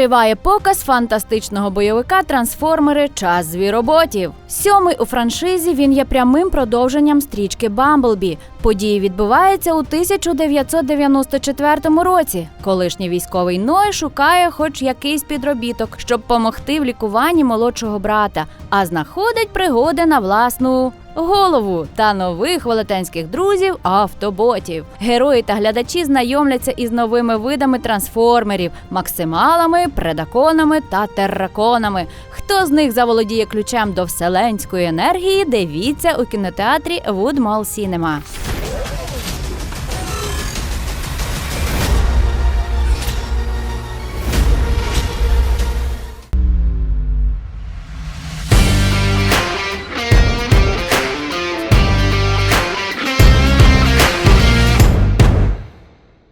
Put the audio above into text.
Триває показ фантастичного бойовика Трансформери Час звіроботів. Сьомий у франшизі він є прямим продовженням стрічки Бамблбі. Події відбуваються у 1994 році. Колишній військовий Ной шукає хоч якийсь підробіток, щоб помогти в лікуванні молодшого брата, а знаходить пригоди на власну голову та нових велетенських друзів автоботів. Герої та глядачі знайомляться із новими видами трансформерів, максималами, предаконами та терраконами. Хто з них заволодіє ключем до вселенської енергії? Дивіться у кінотеатрі Woodmall Cinema.